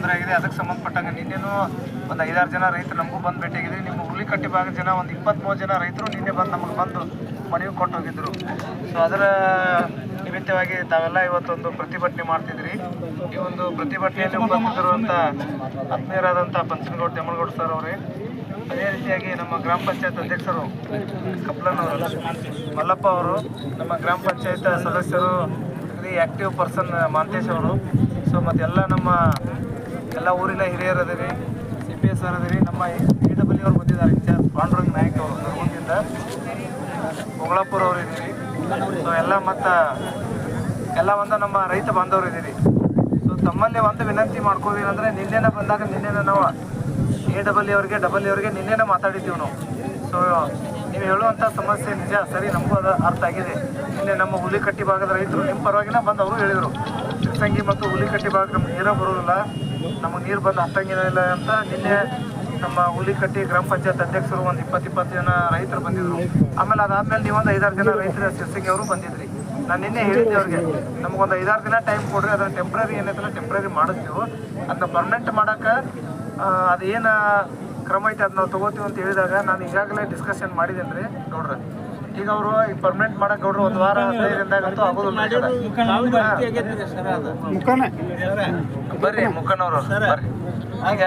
ತೊಂದರೆ ಆಗಿದೆ. ಅದಕ್ಕೆ ಸಂಬಂಧಪಟ್ಟಂಗೆ ನಿನ್ನೆನೂ ಒಂದು ಐದಾರು ಜನ ರೈತರು ನಮಗೂ ಬಂದು ಭೇಟಿಯಾಗಿದ್ರಿ ನಿಮ್ಮ ಹುಲಿಕಟ್ಟಿ ಭಾಗದ ಜನ ಒಂದು ಇಪ್ಪತ್ತ್ಮೂರು ಜನ ರೈತರು ನಿನ್ನೆ ಬಂದು ನಮಗೆ ಬಂದು ಮನವಿ ಕೊಟ್ಟು ಹೋಗಿದ್ದರು ಸೊ ಅದರ ನಿಮಿತ್ತವಾಗಿ ತಾವೆಲ್ಲ ಇವತ್ತೊಂದು ಪ್ರತಿಭಟನೆ ಮಾಡ್ತಿದ್ರಿ. ಈ ಒಂದು ಪ್ರತಿಭಟನೆಯಲ್ಲಿ ಉಪಸ್ಥಿತರುವಂಥ ಆತ್ಮೀಯರಾದಂಥ ಪಂಚನಗೌಡ ತೆಮ್ಮನಗೌಡ ಸರ್ ಅವರೇ, ಅದೇ ರೀತಿಯಾಗಿ ನಮ್ಮ ಗ್ರಾಮ ಪಂಚಾಯತ್ ಅಧ್ಯಕ್ಷರು ಕಪ್ಲನವರು ಮಲ್ಲಪ್ಪ ಅವರು, ನಮ್ಮ ಗ್ರಾಮ ಪಂಚಾಯತ್ ಸದಸ್ಯರು ಆ್ಯಕ್ಟಿವ್ ಪರ್ಸನ್ ಮಾಂತೇಶ್ ಅವರು. ಸೊ ಮತ್ತೆಲ್ಲ ನಮ್ಮ ಎಲ್ಲ ಊರಿನ ಹಿರಿಯರು ರೀ ಸಿ ಪಿ ಎಸ್ ಆರ್ ಅದೀರಿ, ನಮ್ಮ ಎ ಡಬ್ಲ್ಯೂ ಅವ್ರು ಬಂದಿದ್ದಾರೆ ಪಾಂಡುರಂಗ್ ನಾಯ್ಕ ಅವರು ನರಗುಂದಿಂದ ಹೊಗಳಪ್ಪುರ ಅವರು ಇದ್ದೀರಿ. ಸೊ ಎಲ್ಲ ಮತ್ತು ಎಲ್ಲ ಒಂದು ನಮ್ಮ ರೈತ ಬಾಂಧವರು ಇದ್ದೀರಿ. ಸೊ ತಮ್ಮಲ್ಲಿ ಒಂದು ವಿನಂತಿ ಮಾಡ್ಕೋದೇನಂದ್ರೆ ನಿನ್ನೆನ ಬಂದಾಗ ನಿನ್ನೆನ ನಾವು ಎ ಡಬಲ್ ಅವ್ರಿಗೆ ಡಬಲ್ ಅವ್ರಿಗೆ ನಿನ್ನೆನೇ ಮಾತಾಡಿದ್ದೀವಿ ನಾವು. ಸೊ ನೀವು ಹೇಳುವಂಥ ಸಮಸ್ಯೆ ನಿಜ, ಸರಿ, ನಮಗೂ ಅದು ಅರ್ಥ ಆಗಿದೆ. ನಿನ್ನೆ ನಮ್ಮ ಹುಲಿಕಟ್ಟಿ ಭಾಗದ ರೈತರು ನಿಮ್ಮ ಪರವಾಗಿನ ಬಂದು ಅವರು ಹೇಳಿದರು. ಚಿತ್ರಸಂಗಿ ಮತ್ತು ಹುಲಿಕಟ್ಟಿ ಭಾಗ ನಮ್ಗೆ ನೀರೇ ಬರೋದಿಲ್ಲ. ನಮಗೆ ನೀರು ಬಂದು ಹತ್ತಂಗಿಲ್ಲ ಅಂತ ನಿನ್ನೆ ನಮ್ಮ ಹುಲಿಕಟ್ಟಿ ಗ್ರಾಮ ಪಂಚಾಯತ್ ಅಧ್ಯಕ್ಷರು ಒಂದು ಇಪ್ಪತ್ತು ಇಪ್ಪತ್ತು ಜನ ರೈತರು ಬಂದಿದ್ರು. ಆಮೇಲೆ ಅದಾದ್ಮೇಲೆ ನೀವೊಂದು ಐದಾರು ಜನ ರೈತರ ಸಿರ್ಸಿಂಗಿ ಅವರು ಬಂದಿದ್ರಿ. ನಾನು ನಿನ್ನೆ ಹೇಳಿದ್ದೆ ಅವ್ರಿಗೆ ನಮಗೊಂದು ಐದಾರು ದಿನ ಟೈಮ್ ಕೊಡ್ರಿ, ಅದನ್ನ ಟೆಂಪ್ರರಿ ಏನೈತಲ್ಲ ಟೆಂಪ್ರರಿ ಮಾಡಿಸ್ತೀವಿ. ಅದನ್ನ ಪರ್ಮನೆಂಟ್ ಮಾಡೋಕೆ ಅದೇನು ಕ್ರಮ ಐತೆ ಅದು ನಾವು ತಗೋತೀವಿ ಅಂತ ಹೇಳಿದಾಗ ನಾನು ಈಗಾಗಲೇ ಡಿಸ್ಕಷನ್ ಮಾಡಿದ್ದೇನೆ ರೀ ಗೌಡ್ರ ಈಗ ಅವರು ಈ ಪರ್ಮನೆಂಟ್ ಮಾಡಕ್ ಗೌಡ್ರು ಒಂದು ವಾರ ಹದಿನೈದರಿಂದಾಗಂತೂ ಆಗೋದಿಲ್ಲ ಬರ್ರಿ ಮುಖನವ್ರು ಬರ್ರಿ. ಈಗ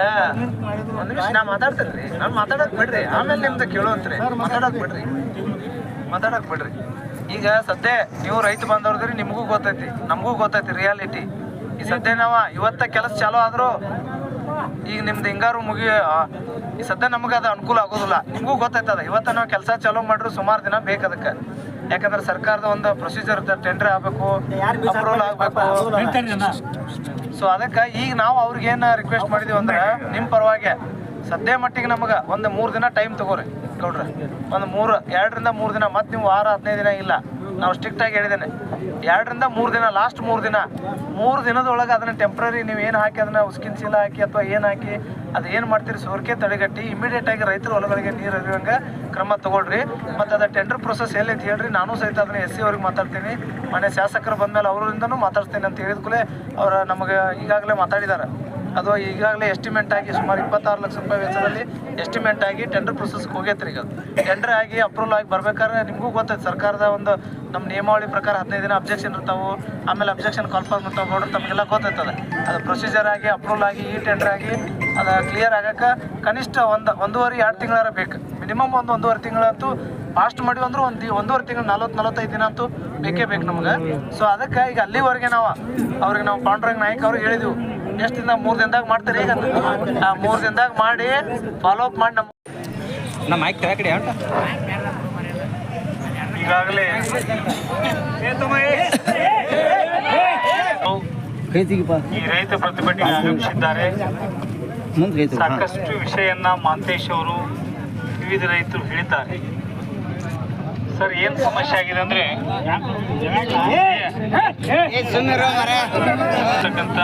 ಒಂದು ನಿಮಿಷ ನಾ ಮಾತಾಡ್ತೇನೆ ರೀ ನಾನು ಮಾತಾಡಕ್ ಬಿಡ್ರಿ. ಆಮೇಲೆ ನಿಮ್ದು ಕೇಳುವಂತ್ರಿ ಮಾತಾಡಕ್ ಬಿಡ್ರಿ. ಮಾತಾಡಕ್ ಬಿಡ್ರಿ. ಈಗ ಸದ್ಯ ನೀವು ರೈತ ಬಂದವ್ರದ್ರಿ ನಿಮಗೂ ಗೊತ್ತೈತಿ. ನಮಗೂ ಗೊತ್ತೈತಿ ರಿಯಾಲಿಟಿ ಈ ಸದ್ಯ ನಾವ ಇವತ್ತ ಕೆಲಸ ಚಾಲೂ ಆದ್ರೂ ಈಗ ನಿಮ್ದು ಹಿಂಗಾರು ಮುಗಿ ಈ ಸದ್ಯ ನಮಗೆ ಅದು ಅನುಕೂಲ ಆಗೋದಿಲ್ಲ. ನಿಮಗೂ ಗೊತ್ತೈತದ ಇವತ್ತು ನಾವು ಕೆಲಸ ಚಾಲೂ ಮಾಡಿದ್ರು ಸುಮಾರು ದಿನ ಬೇಕು ಅದಕ್ಕೆ. ಯಾಕಂದ್ರೆ ಸರ್ಕಾರದ ಒಂದು ಪ್ರೊಸೀಜರ್ ಟೆಂಡರ್ ಆಗಬೇಕು ಅಪ್ರೂವಲ್ ಆಗಬೇಕು. ಸೊ ಅದಕ್ಕೆ ಈಗ ನಾವು ಅವ್ರಿಗೇನು ರಿಕ್ವೆಸ್ಟ್ ಮಾಡಿದೀವಿ ಅಂದ್ರೆ ನಿಮ್ಮ ಪರವಾಗಿ ಸದ್ಯ ಮಟ್ಟಿಗೆ ನಮಗೆ ಒಂದು ಮೂರು ದಿನ ಟೈಮ್ ತಗೋರಿ ಗೌಡ್ರೆ. ಒಂದು ಮೂರು ಎರಡರಿಂದ ಮೂರು ದಿನ ಮತ್ತೆ ನೀವು ವಾರ ಹದಿನೈದು ದಿನ ಇಲ್ಲ. ನಾವು ಸ್ಟ್ರಿಕ್ಟಾಗಿ ಹೇಳಿದ್ದೇನೆ. ಎರಡರಿಂದ ಮೂರು ದಿನ ಲಾಸ್ಟ್ ಮೂರು ದಿನ. ಮೂರು ದಿನದೊಳಗೆ ಅದನ್ನು ಟೆಂಪ್ರರಿ ನೀವು ಏನು ಹಾಕಿ ಅದನ್ನು ಉಸ್ಕಿನ ಚೀಲ ಹಾಕಿ ಅಥವಾ ಏನು ಹಾಕಿ ಅದು ಏನು ಮಾಡ್ತೀರಿ? ಸೋರಿಕೆ ತಡೆಗಟ್ಟಿ ಇಮಿಡಿಯೇಟ್ ಆಗಿ ರೈತರ ಹೊಲಗಳಿಗೆ ನೀರು ಹರಿಯುವಂಗೆ ಕ್ರಮ ತಗೊಳ್ರಿ. ಮತ್ತು ಅದು ಟೆಂಡರ್ ಪ್ರೊಸೆಸ್ ಎಲ್ಲಿ ಹೇಳ್ರಿ? ನಾನು ಸಹಿತ ಅದನ್ನ ಎಸ್ ಸಿ ಅವ್ರಿಗೆ ಮಾತಾಡ್ತೀನಿ. ಮನೆ ಶಾಸಕರು ಬಂದಮೇಲೆ ಅವರಿಂದನೂ ಮಾತಾಡ್ತೀನಿ ಅಂತ ಹೇಳಿದ ಕೂಡಲೇ ಅವ್ರು ನಮಗೆ ಈಗಾಗಲೇ ಮಾತಾಡಿದ್ದಾರೆ ಅದು ಈಗಾಗಲೇ ಎಸ್ಟಿಮೇಟ್ ಆಗಿ ಸುಮಾರು ಇಪ್ಪತ್ತಾರು ಲಕ್ಷ ರೂಪಾಯಿ ವೆಚ್ಚದಲ್ಲಿ ಎಸ್ಟಿಮೇಟ್ ಆಗಿ ಟೆಂಡರ್ ಪ್ರೊಸೆಸ್ಗೆ ಹೋಗೈತ್ರಿ ಈಗ. ಟೆಂಡರ್ ಆಗಿ ಅಪ್ರೂವಲ್ ಆಗಿ ಬರ್ಬೇಕಾದ್ರೆ ನಿಮಗೂ ಗೊತ್ತೈತೆ, ಸರ್ಕಾರದ ಒಂದು ನಮ್ಮ ನಿಯಮಾವಳಿ ಪ್ರಕಾರ ಹದಿನೈದು ದಿನ ಅಬ್ಜೆಕ್ಷನ್ ಇರ್ತಾವೆ, ಆಮೇಲೆ ಅಬ್ಜೆಕ್ಷನ್ ಕಾಲ್ಫಾರ್ಮ್ ಇರ್ತಾವೆ ನೋಡ್ರಿ ತಮಗೆಲ್ಲ ಗೊತ್ತೈತೆ ಅದು ಪ್ರೊಸೀಜರ್ ಆಗಿ ಅಪ್ರೂವಲ್ ಆಗಿ, ಈ ಟೆಂಡರ್ ಆಗಿ ಅದು ಕ್ಲಿಯರ್ ಆಗಕ್ಕೆ ಕನಿಷ್ಠ ಒಂದು, ಒಂದೂವರೆ, ಎರಡು ತಿಂಗಳಾರ ಬೇಕು. ಮಿನಿಮಮ್ ಒಂದು ಒಂದೂವರೆ ತಿಂಗಳಂತೂ ಫಾಸ್ಟ್ ಮಾಡಿವಿ ಅಂದ್ರೆ ಒಂದು ಒಂದೂವರೆ ತಿಂಗಳು, ನಲ್ವತ್ತು, ನಲವತ್ತೈದು ದಿನ ಅಂತೂ ಬೇಕೇ ಬೇಕು ನಮ್ಗೆ. ಸೊ ಅದಕ್ಕೆ ಈಗ ಅಲ್ಲಿವರೆಗೆ ನಾವು, ಅವ್ರಿಗೆ ನಾವು ಪಾಂಡ್ರಂಗ್ ನಾಯ್ಕ ಅವ್ರಿಗೆ ಹೇಳಿದ್ವಿ ಎಷ್ಟು ದಿನ? ಮೂರು ದಿನದಾಗ ಮಾಡ್ತಾರೆ ಈಗ ಆ ಮೂರು ದಿನದಾಗ ಮಾಡಿ ಫಾಲೋ ಅಪ್ ಮಾಡಿ ನಮ್ಮ ನಮ್ಮ ಮೈಕ್ ಕಡೆ ಈಗಾಗಲೇ ಈ ರೈತ ಪ್ರತಿಭಟನೆಗೆ ಆಗಮಿಸಿದ್ದಾರೆ ಸಾಕಷ್ಟು ವಿಷಯನ್ನ ಮಾಂತೇಶ್ ಅವರು ವಿವಿಧ ರೈತರು ಹೇಳಿದ್ದಾರೆ. ಸರ್ ಏನ್ ಸಮಸ್ಯೆ ಆಗಿದೆ ಅಂದ್ರೆ ಇರ್ತಕ್ಕಂಥ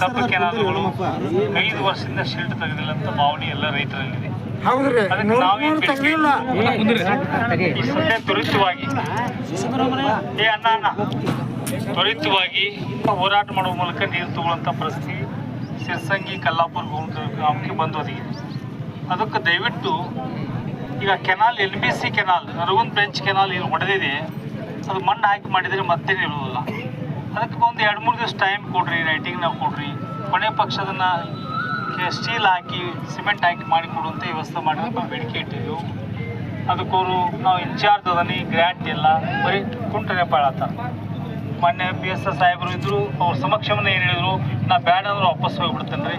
ಸಬ್ ಕೆನಾಲ್ಗಳು ಐದು ವರ್ಷದಿಂದ ಶೀಲ್ಡ್ ತೆಗೆದಿಲ್ಲ ಅಂತ ಭಾವನೆ ಎಲ್ಲ ರೈತರಲ್ಲಿದೆ. ಸದ್ಯ ತ್ವರಿತವಾಗಿ ಏ ಅಣ್ಣ ಅಣ್ಣ. ತ್ವರಿತವಾಗಿ ಹೋರಾಟ ಮಾಡುವ ಮೂಲಕ ನೀರು ತಗೊಳ್ಳುವಂತ ಪರಿಸ್ಥಿತಿ ಸಿರ್ಸಂಗಿ ಕಲ್ಲಾಪುರ ಗ್ರಾಮಕ್ಕೆ ಬಂದು ಒದಗಿದೆ ಅದಕ್ಕೆ ದಯವಿಟ್ಟು ಈಗ canal L B C canal Nargund bench canal ಏನು ಹೊಡೆದಿದೆ ಅದು ಮಣ್ಣು ಹಾಕಿ ಮಾಡಿದರೆ ಮತ್ತೆ ನಿಲ್ಲುವುದಿಲ್ಲ. ಅದಕ್ಕೆ ಒಂದು ಎರಡು ಮೂರು ದಿವಸ ಟೈಮ್ ಕೊಡ್ರಿ ರೈಟಿಂಗ್ನಾಗ ಕೊಡ್ರಿ. ಕೊನೆ ಪಕ್ಷ ಅದನ್ನು ಸ್ಟೀಲ್ ಹಾಕಿ ಸಿಮೆಂಟ್ ಹಾಕಿ ಮಾಡಿ ಅಂತ ವ್ಯವಸ್ಥೆ ಮಾಡಿ ನಾವು ಬೇಡಿಕೆ ಇಟ್ಟಿದ್ದೆವು. ಅದಕ್ಕವರು ನಾವು ಇನ್ಚಾರ್ಜ್ ಅದನಿ ಗ್ರ್ಯಾಂಟ್ ಇಲ್ಲ ಬರೀ ಕುಂಟನೆ ಪಾಳತ್ತ ಮೊನ್ನೆ ಪಿ ಎಸ್ ಎಸ್ ಸಾಹೇಬರು ಇದ್ರು, ಅವ್ರ ಸಮಕ್ಷಮನ ಏನು ಹೇಳಿದ್ರು, ನಾ ಬ್ಯಾಡ ಅಂದ್ರೆ ವಾಪಸ್ ಹೋಗ್ಬಿಡ್ತೇನೆ ರೀ.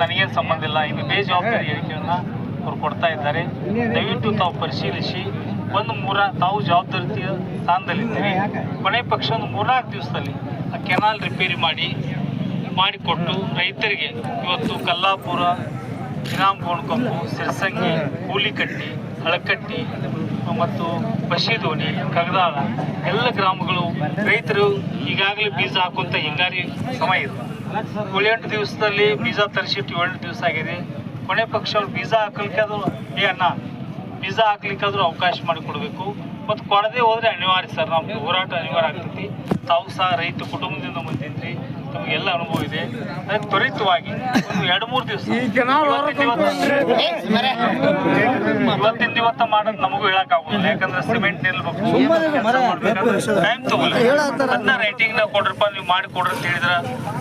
ನನಗೇನು ಸಂಬಂಧ ಇಲ್ಲ ಇದು ಬೇಜವಾಬ್ದಾರಿ ಹೇಳಿಕೆಯನ್ನು ಅವ್ರು ಕೊಡ್ತಾ ಇದ್ದಾರೆ. ದಯವಿಟ್ಟು ತಾವು ಪರಿಶೀಲಿಸಿ. ಒಂದು ಮೂರ ತಾವು ಜವಾಬ್ದಾರಿ ಸ್ಥಾನದಲ್ಲಿದ್ದೀರಿ ಕೊನೆ ಪಕ್ಷ ಒಂದು ಮೂರ್ನಾಲ್ಕು ದಿವಸದಲ್ಲಿ ಆ ಕೆನಾಲ್ ರಿಪೇರಿ ಮಾಡಿ, ಮಾಡಿಕೊಟ್ಟು ರೈತರಿಗೆ ಇವತ್ತು ಕಲ್ಲಾಪುರ ಇನಾಮ್ ಸಿರ್ಸಂಗಿ, ಕೂಲಿಕಟ್ಟಿ ಹಳಕಟ್ಟಿ ಮತ್ತು ಬಶಿದೋಣಿ, ಕಗದಾಳ ಎಲ್ಲ ಗ್ರಾಮಗಳು ರೈತರು ಈಗಾಗಲೇ ಬೀಜ ಹಾಕುವಂಥ ಹಿಂಗಾರಿ ಸಮಯ ಇದು. ಏಳೆಂಟು ದಿವಸದಲ್ಲಿ ಬೀಜ ತರಿಸಿಟ್ಟು ಏಳೆಂಟು ದಿವಸ ಆಗಿದೆ. ಕೊನೆ ಪಕ್ಷ ಬೀಜ ಹಾಕಲಿಕ್ಕೆ ಅದು ಏ ಅಣ್ಣ ಬೀಜ ಹಾಕ್ಲಿಕ್ಕಾದ್ರೂ ಅವಕಾಶ ಮಾಡಿಕೊಡ್ಬೇಕು. ಮತ್ತು ಕೊಡದೆ ಹೋದ್ರೆ ಅನಿವಾರ್ಯ ಸರ್ ನಮ್ಗೆ ಹೋರಾಟ ಅನಿವಾರ್ಯ ಆಗ್ತೈತಿ. ತಾವು ಸಹ ರೈತ ಕುಟುಂಬದಿಂದ ಬಂದಿದ್ರಿ ತಮಗೆಲ್ಲ ಅನುಭವ ಇದೆ. ತ್ವರಿತವಾಗಿ ಒಂದು ಎರಡು ಮೂರು ದಿವಸ. ಇವತ್ತಿನ ಇವತ್ತ ಮಾಡೋದು ನಮಗೂ ಹೇಳಕ್ ಆಗುದಿಲ್ಲ ಯಾಕಂದ್ರೆ ಸಿಮೆಂಟ್ ನಿಲ್ಬೇಕು. ಟೈಮ್ ತಗೊಳ್ಳಿ. ಅದನ್ನ ರೈಟಿಂಗ್ ನಾವು ಕೊಡ್ರಪ್ಪ ನೀವು ಮಾಡಿ ಕೊಡ್ರಿ ಅಂತ ಹೇಳಿದ್ರ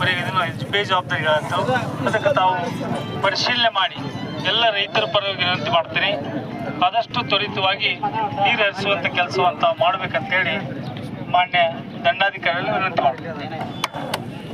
ಬರೀ ಇದನ್ನ ಬೇಜವಾಬ್ದಾರಿ ಹೇಳತ್ತವು ಅದಕ್ಕೆ ತಾವು ಪರಿಶೀಲನೆ ಮಾಡಿ. ಎಲ್ಲ ರೈತರ ಪರವಾಗಿ ವಿನಂತಿ ಮಾಡ್ತೀನಿ ಆದಷ್ಟು ತ್ವರಿತವಾಗಿ ನೀರು ಹರಿಸುವಂತ ಕೆಲಸವಂತ ಮಾಡ್ಬೇಕಂತೇಳಿ ಮಾನ್ಯ ದಂಡಾಧಿಕಾರಿಗಳು ವಿನಂತಿ ಮಾಡ್ತೀನಿ